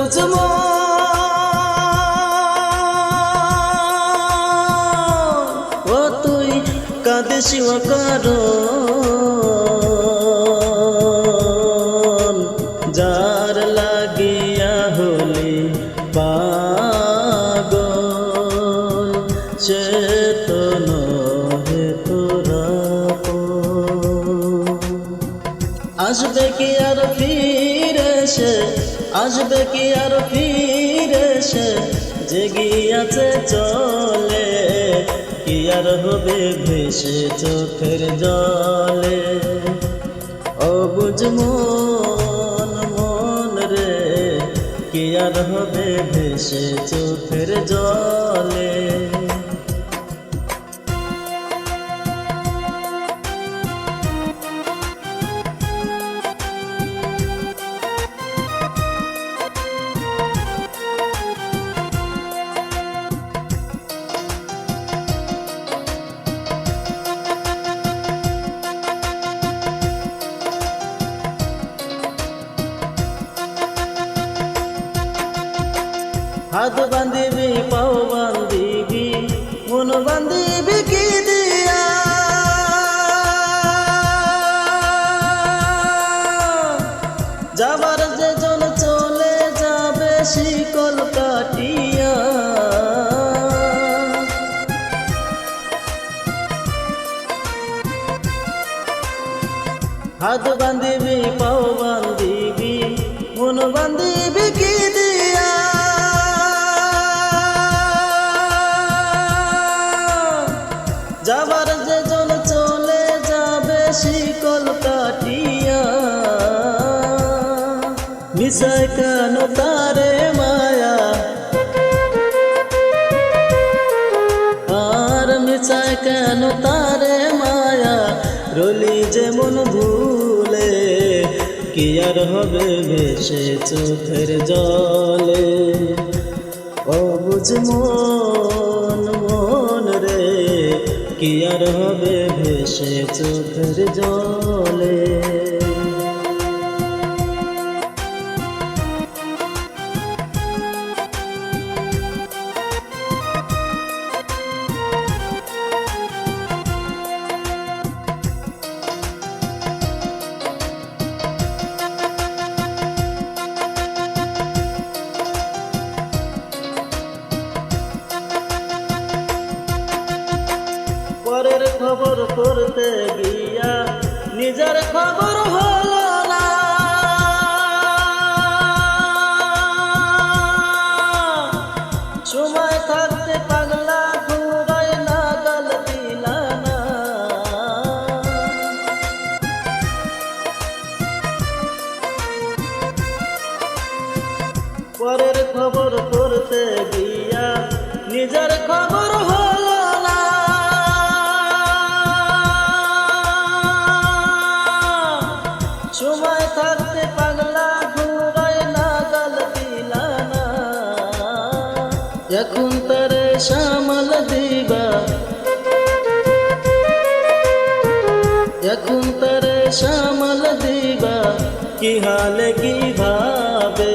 অবুঝ ও তুই কাঁদিস কারণ, যার লাগিয়া হলি পাগল, সে তো নহে তোরা আসবে কি আর ফিরে সে আসবে কি আর ফিরে সে জেগিয়াছে চলে, কি আর হবে ভেসে চোখের জলে? অবুজ মন মন রে, কি আর হবে ভেসে চোখের জলে? হাত বান্ধিবি পাও বান্ধিবি মন বান্ধিবি কি দিয়া? যাবার যে চলে যাবে, শিকল কাটিয়া। হাত বান্ধিবি পাও বান্ধিবি মন বান্ধিবি মিশায় কেন তারে মায়া? আর মিশায় কেন তারে মায়া? রলি যেমন ভুলে, কি আর হবে ভেসে চোখের জলে? অবুঝ মন মন রে, কি আর হবে ভেসে চোখের জলে? পরের খবর করতে গিয়া নিজের খবর হলো সময় থাকতে পাগলা ঘুরায় না গাল দিলা না এখন তারে সামাল দিবা। এখন তারে সামাল দিবা। কি হালে কি ভাবে,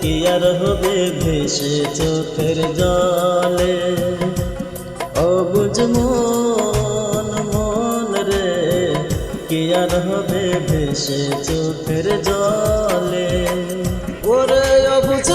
কি আর হবে ভেসে চোখের জলে। অবুঝ মন কি আর হবে ভেসে চোখের জলে? ওরে অবুঝ